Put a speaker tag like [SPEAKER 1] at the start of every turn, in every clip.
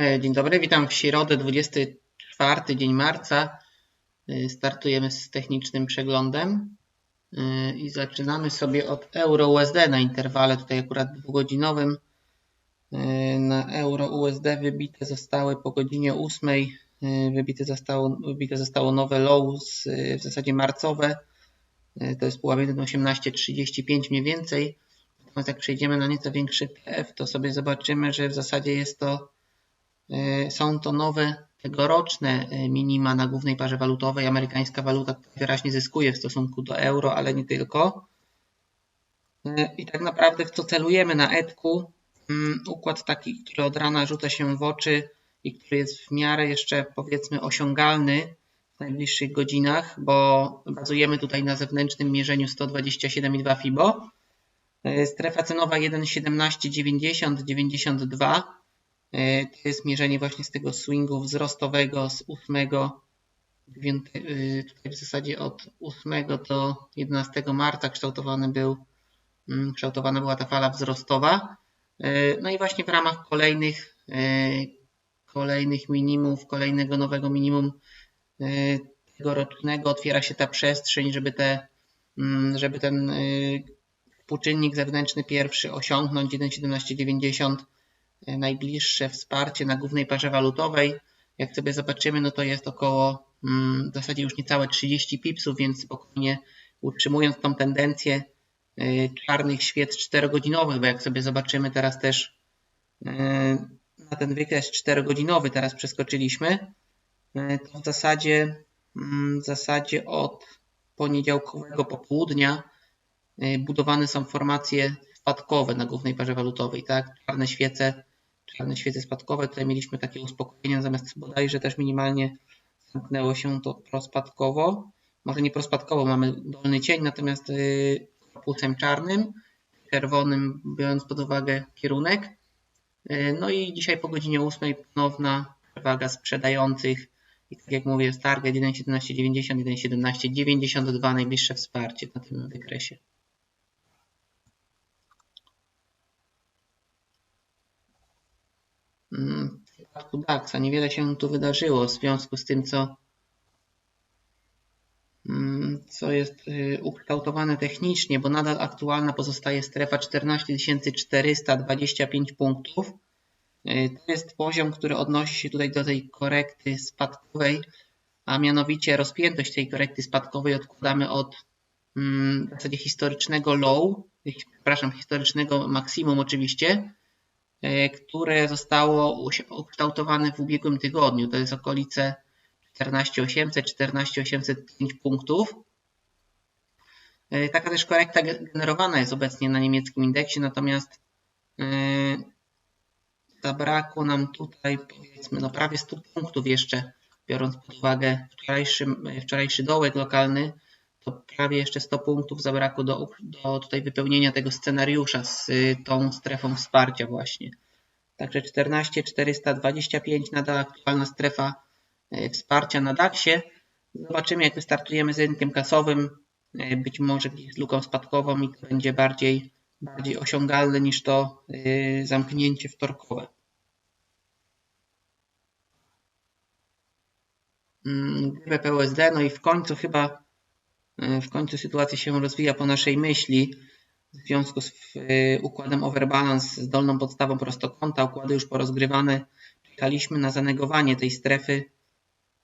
[SPEAKER 1] E, dzień dobry, witam w środę 24 dzień marca. E, startujemy z technicznym przeglądem e, i zaczynamy sobie od euro USD na interwale tutaj akurat dwugodzinowym. Na euro USD wybite zostały po godzinie 8 wybite zostało, wybite zostało nowe low z, w zasadzie marcowe. To jest pułap 1.1835 mniej więcej. Natomiast jak przejdziemy na nieco większy PF, to sobie zobaczymy, że w zasadzie jest to są to nowe tegoroczne e, minima na głównej parze walutowej. Amerykańska waluta wyraźnie zyskuje w stosunku do euro, ale nie tylko. E, I tak naprawdę w co celujemy na etku? Mm, układ taki, który od rana rzuca się w oczy i który jest w miarę jeszcze powiedzmy osiągalny w najbliższych godzinach, bo bazujemy tutaj na zewnętrznym mierzeniu 127,2 FIBO. Strefa cenowa 1,1790, 92 E, to jest mierzenie właśnie z tego swingu wzrostowego z 8, 9, e, tutaj w zasadzie od 8 do 11 marca kształtowany był, mm, kształtowana była ta fala wzrostowa. E, no i właśnie w ramach kolejnych, kolejnych minimów, kolejnego nowego minimum tegorocznego otwiera się ta przestrzeń, żeby, te, mm, żeby ten współczynnik zewnętrzny pierwszy osiągnąć 1,1790 najbliższe wsparcie na głównej parze walutowej. Jak sobie zobaczymy, no to jest około mm, w zasadzie już niecałe 30 pipsów, więc spokojnie utrzymując tą tendencję y, czarnych świec 4-godzinowych, bo jak sobie zobaczymy teraz też y, na ten wykres 4-godzinowy teraz przeskoczyliśmy, y, to w zasadzie, mm, w zasadzie od poniedziałkowego popołudnia budowane są formacje spadkowe na głównej parze walutowej, tak? Czarne świece czarne świece spadkowe. Tutaj mieliśmy takie uspokojenie, natomiast bodajże też minimalnie zamknęło się to prospadkowo. Może nie prospadkowo, mamy dolny cień, natomiast y, korpusem czarnym, czerwonym, biorąc pod uwagę kierunek. Y, no i dzisiaj po godzinie 8 ponowna przewaga sprzedających i tak jak mówię, target 1.1790, 1.1792 najbliższe wsparcie na tym wykresie. W przypadku DAX-a niewiele się tu wydarzyło w związku z tym, co, mm, co jest y, ukształtowane technicznie, bo nadal aktualna pozostaje strefa 14425 punktów. Y, to jest poziom, który odnosi się tutaj do tej korekty spadkowej, a mianowicie rozpiętość tej korekty spadkowej odkładamy od mm, w zasadzie historycznego low, przepraszam, historycznego maksimum oczywiście, które zostało ukształtowane w ubiegłym tygodniu. To jest okolice 14800, 14805 punktów. E, taka też korekta generowana jest obecnie na niemieckim indeksie, natomiast e, zabrakło nam tutaj powiedzmy no prawie 100 punktów jeszcze, biorąc pod uwagę wczorajszy, wczorajszy dołek lokalny, to prawie jeszcze 100 punktów zabrakło do, do tutaj wypełnienia tego scenariusza z y, tą strefą wsparcia właśnie. Także 14 425 nadal aktualna strefa y, wsparcia na DAX-ie. Zobaczymy jak wystartujemy z rynkiem kasowym, y, być może z luką spadkową i to będzie bardziej, bardziej osiągalne niż to zamknięcie wtorkowe. GBP mm, USD, no i w końcu chyba w końcu sytuacja się rozwija po naszej myśli. W związku z e, układem overbalance z dolną podstawą prostokąta, układy już porozgrywane, czekaliśmy na zanegowanie tej strefy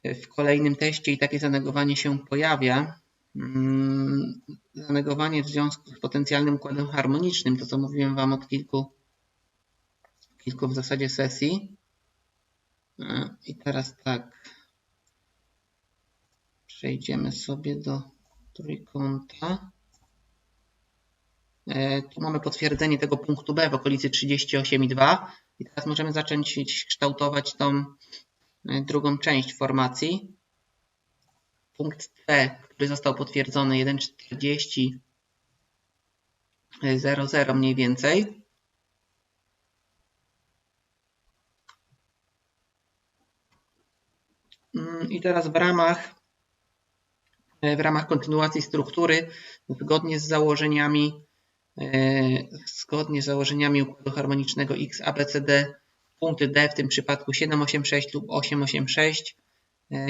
[SPEAKER 1] e, w kolejnym teście i takie zanegowanie się pojawia. Mm, zanegowanie w związku z potencjalnym układem harmonicznym, to co mówiłem Wam od kilku, kilku w zasadzie sesji. I teraz tak, przejdziemy sobie do trójkąta. E, tu mamy potwierdzenie tego punktu B w okolicy 38,2 i teraz możemy zacząć kształtować tą e, drugą część formacji. Punkt C, który został potwierdzony 1,40,00 mniej więcej. Mm, I teraz w ramach w ramach kontynuacji struktury zgodnie z założeniami e, zgodnie z założeniami układu harmonicznego X punkty D w tym przypadku 786 lub 886.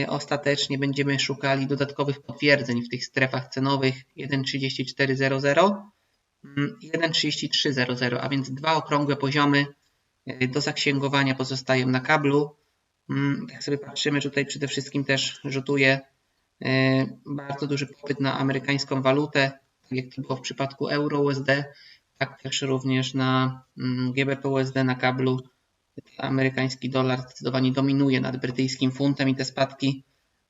[SPEAKER 1] Ostatecznie będziemy szukali dodatkowych potwierdzeń w tych strefach cenowych 1.3400 i 1.3300, a więc dwa okrągłe poziomy do zaksięgowania pozostają na kablu. Jak sobie patrzymy, tutaj przede wszystkim też rzutuje bardzo duży popyt na amerykańską walutę, tak jak to było w przypadku euro USD, tak też również na GBP USD na kablu. Amerykański dolar zdecydowanie dominuje nad brytyjskim funtem i te spadki,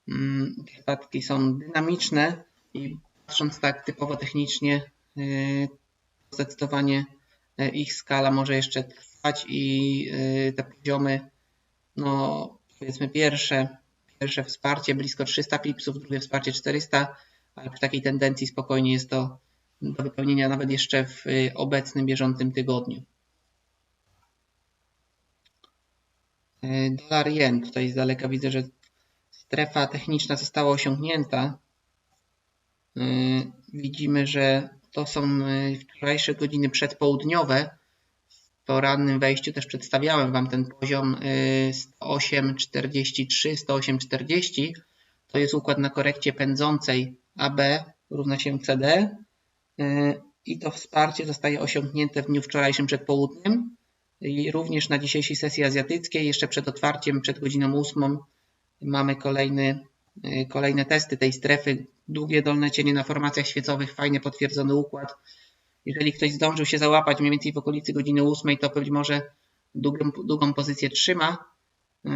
[SPEAKER 1] mm, te spadki są dynamiczne i patrząc tak typowo technicznie, y, zdecydowanie y, ich skala może jeszcze trwać i te poziomy, no powiedzmy pierwsze, pierwsze wsparcie blisko 300 pipsów, drugie wsparcie 400, ale w takiej tendencji spokojnie jest to do wypełnienia nawet jeszcze w obecnym, bieżącym tygodniu. E, dolar jen. Tutaj z daleka widzę, że strefa techniczna została osiągnięta. E, widzimy, że to są wczorajsze godziny przedpołudniowe. Porannym wejściu też przedstawiałem Wam ten poziom 108,43, 108,40. To jest układ na korekcie pędzącej AB równa się CD i to wsparcie zostaje osiągnięte w dniu wczorajszym przed południem i również na dzisiejszej sesji azjatyckiej, jeszcze przed otwarciem, przed godziną 8, mamy kolejny, y, kolejne testy tej strefy. Długie dolne cienie na formacjach świecowych, fajnie potwierdzony układ. Jeżeli ktoś zdążył się załapać mniej więcej w okolicy godziny 8, to być może długą, długą pozycję trzyma. Y,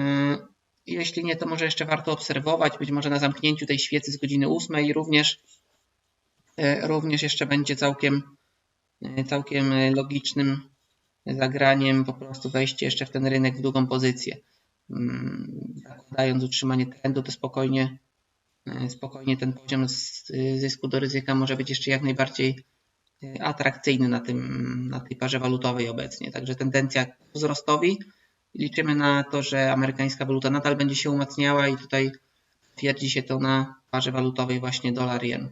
[SPEAKER 1] jeśli nie, to może jeszcze warto obserwować, być może na zamknięciu tej świecy z godziny 8 również, y, również jeszcze będzie całkiem, całkiem logicznym zagraniem po prostu wejście jeszcze w ten rynek w długą pozycję. Mm, zakładając utrzymanie trendu, to spokojnie, spokojnie ten poziom zysku do ryzyka może być jeszcze jak najbardziej atrakcyjny na, tym, na tej parze walutowej obecnie. Także tendencja wzrostowi. Liczymy na to, że amerykańska waluta nadal będzie się umacniała i tutaj twierdzi się to na parze walutowej właśnie dolar-jen.